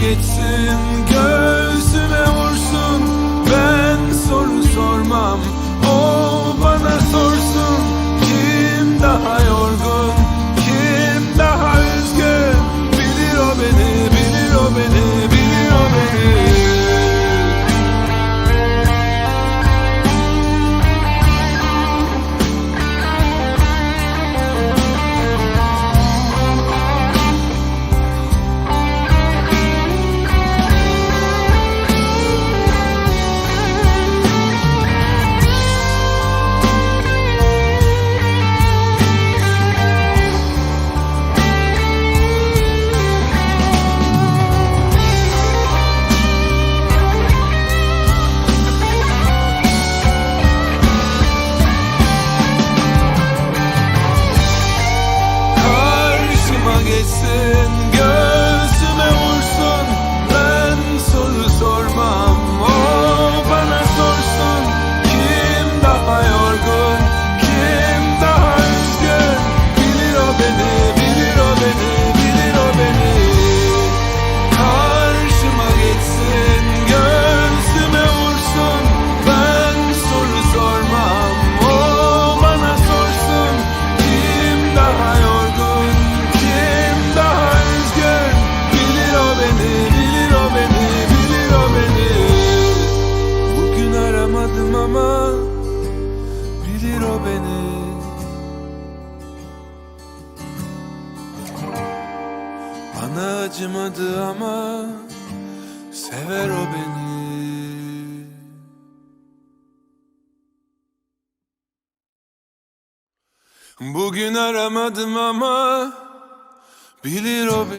geçsin bilir o beni. Bana acımadı ama sever o beni. Bugün aramadım ama bilir o beni